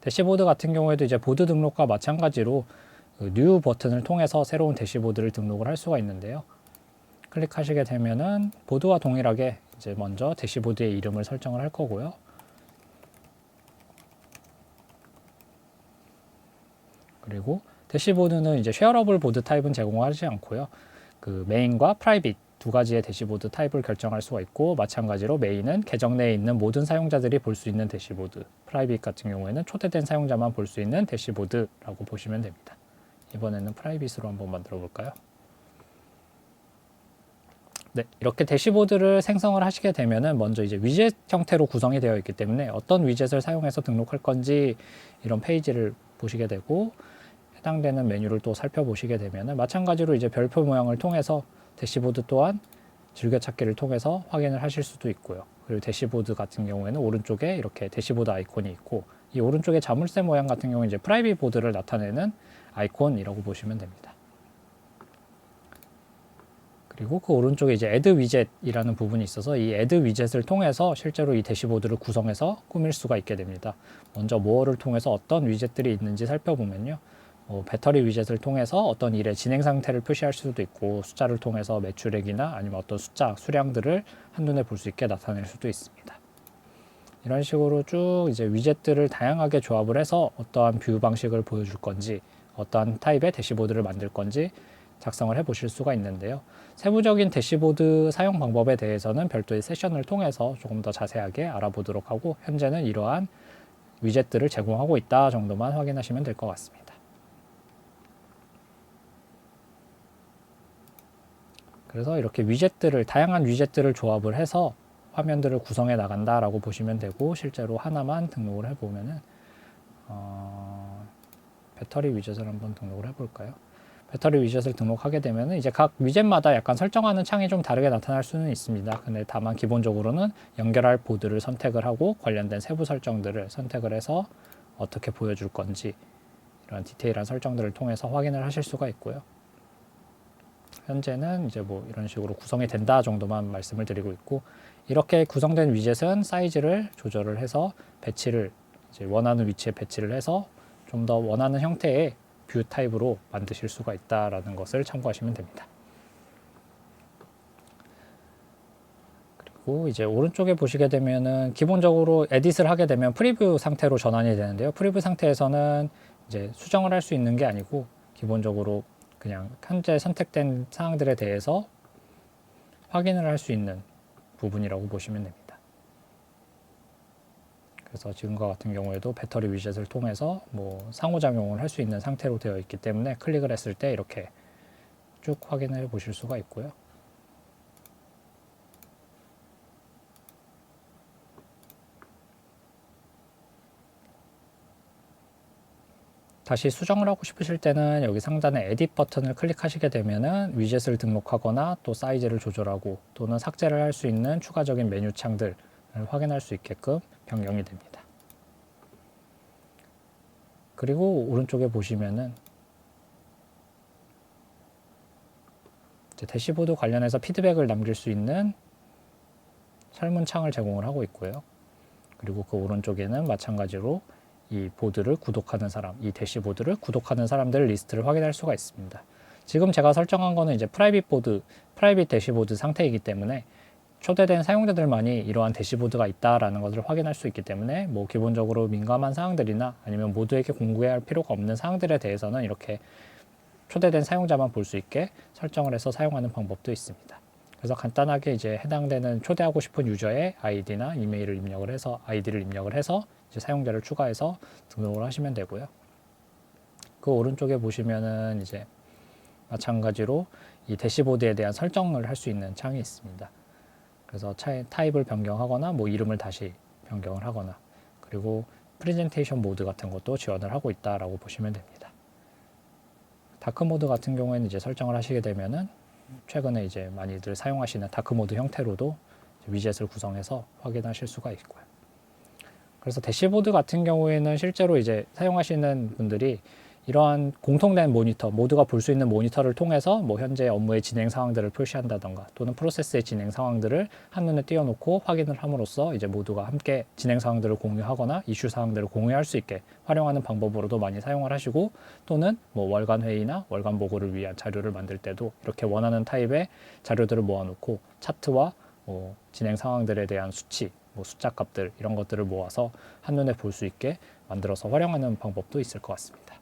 대시보드 같은 경우에도 이제 보드 등록과 마찬가지로 그 뉴 버튼을 통해서 새로운 대시보드를 등록을 할 수가 있는데요. 클릭하시게 되면은 보드와 동일하게 이제 먼저 대시보드의 이름을 설정을 할 거고요. 그리고 대시보드는 이제 쉐어러블 보드 타입은 제공하지 않고요. 그 메인과 프라이빗 두 가지의 대시보드 타입을 결정할 수가 있고 마찬가지로 메인은 계정 내에 있는 모든 사용자들이 볼 수 있는 대시보드, 프라이빗 같은 경우에는 초대된 사용자만 볼 수 있는 대시보드라고 보시면 됩니다. 이번에는 프라이빗으로 한번 만들어 볼까요? 네, 이렇게 대시보드를 생성을 하시게 되면은 먼저 이제 위젯 형태로 구성이 되어 있기 때문에 어떤 위젯을 사용해서 등록할 건지 이런 페이지를 보시게 되고 해당되는 메뉴를 또 살펴보시게 되면은 마찬가지로 이제 별표 모양을 통해서 대시보드 또한 즐겨찾기를 통해서 확인을 하실 수도 있고요. 그리고 대시보드 같은 경우에는 오른쪽에 이렇게 대시보드 아이콘이 있고 이 오른쪽에 자물쇠 모양 같은 경우는 이제 프라이빗 보드를 나타내는 아이콘이라고 보시면 됩니다. 그리고 그 오른쪽에 이제 add 위젯이라는 부분이 있어서 이 add 위젯을 통해서 실제로 이 대시보드를 구성해서 꾸밀 수가 있게 됩니다. 먼저 모어를 통해서 어떤 위젯들이 있는지 살펴보면요. 뭐 배터리 위젯을 통해서 어떤 일의 진행 상태를 표시할 수도 있고 숫자를 통해서 매출액이나 아니면 어떤 숫자, 수량들을 한눈에 볼 수 있게 나타낼 수도 있습니다. 이런 식으로 쭉 이제 위젯들을 다양하게 조합을 해서 어떠한 뷰 방식을 보여줄 건지 어떠한 타입의 대시보드를 만들 건지 작성을 해 보실 수가 있는데요. 세부적인 대시보드 사용 방법에 대해서는 별도의 세션을 통해서 조금 더 자세하게 알아보도록 하고 현재는 이러한 위젯들을 제공하고 있다 정도만 확인하시면 될 것 같습니다. 그래서 이렇게 위젯들을 다양한 위젯들을 조합을 해서 화면들을 구성해 나간다라고 보시면 되고 실제로 하나만 등록을 해보면은 어, 배터리 위젯을 한번 등록을 해볼까요? 배터리 위젯을 등록하게 되면 이제 각 위젯마다 약간 설정하는 창이 좀 다르게 나타날 수는 있습니다. 근데 다만 기본적으로는 연결할 보드를 선택을 하고 관련된 세부 설정들을 선택을 해서 어떻게 보여줄 건지 이런 디테일한 설정들을 통해서 확인을 하실 수가 있고요. 현재는 이제 뭐 이런 식으로 구성이 된다 정도만 말씀을 드리고 있고 이렇게 구성된 위젯은 사이즈를 조절을 해서 배치를 이제 원하는 위치에 배치를 해서 좀 더 원하는 형태의 뷰 타입으로 만드실 수가 있다라는 것을 참고하시면 됩니다. 그리고 이제 오른쪽에 보시게 되면은 기본적으로 에딧을 하게 되면 프리뷰 상태로 전환이 되는데요. 프리뷰 상태에서는 이제 수정을 할 수 있는 게 아니고 기본적으로 그냥 현재 선택된 사항들에 대해서 확인을 할 수 있는 부분이라고 보시면 됩니다. 그래서 지금과 같은 경우에도 배터리 위젯을 통해서 뭐 상호작용을 할 수 있는 상태로 되어 있기 때문에 클릭을 했을 때 이렇게 쭉 확인을 보실 수가 있고요. 다시 수정을 하고 싶으실 때는 여기 상단에 에딧 버튼을 클릭하시게 되면은 위젯을 등록하거나 또 사이즈를 조절하고 또는 삭제를 할 수 있는 추가적인 메뉴 창들을 확인할 수 있게끔 변경이 됩니다. 그리고 오른쪽에 보시면은 대시보드 관련해서 피드백을 남길 수 있는 설문창을 제공을 하고 있고요. 그리고 그 오른쪽에는 마찬가지로 이 보드를 구독하는 사람, 이 대시보드를 구독하는 사람들 리스트를 확인할 수가 있습니다. 지금 제가 설정한 거는 이제 프라이빗 보드, 프라이빗 대시보드 상태이기 때문에 초대된 사용자들만이 이러한 대시보드가 있다라는 것을 확인할 수 있기 때문에 뭐 기본적으로 민감한 사항들이나 아니면 모두에게 공개해야 할 필요가 없는 사항들에 대해서는 이렇게 초대된 사용자만 볼 수 있게 설정을 해서 사용하는 방법도 있습니다. 그래서 간단하게 이제 해당되는 초대하고 싶은 유저의 아이디나 이메일을 입력을 해서 아이디를 입력을 해서 이제 사용자를 추가해서 등록을 하시면 되고요. 그 오른쪽에 보시면은 이제 마찬가지로 이 대시보드에 대한 설정을 할 수 있는 창이 있습니다. 그래서 타입을 변경하거나 뭐 이름을 다시 변경을 하거나 그리고 프레젠테이션 모드 같은 것도 지원을 하고 있다라고 보시면 됩니다. 다크 모드 같은 경우에는 이제 설정을 하시게 되면은 최근에 이제 많이들 사용하시는 다크 모드 형태로도 위젯을 구성해서 확인하실 수가 있고요. 그래서 대시보드 같은 경우에는 실제로 이제 사용하시는 분들이 이러한 공통된 모니터, 모두가 볼 수 있는 모니터를 통해서 뭐 현재 업무의 진행 상황들을 표시한다던가 또는 프로세스의 진행 상황들을 한눈에 띄워놓고 확인을 함으로써 이제 모두가 함께 진행 상황들을 공유하거나 이슈 사항들을 공유할 수 있게 활용하는 방법으로도 많이 사용을 하시고 또는 뭐 월간 회의나 월간 보고를 위한 자료를 만들 때도 이렇게 원하는 타입의 자료들을 모아놓고 차트와 뭐 진행 상황들에 대한 수치, 뭐 숫자 값들 이런 것들을 모아서 한눈에 볼 수 있게 만들어서 활용하는 방법도 있을 것 같습니다.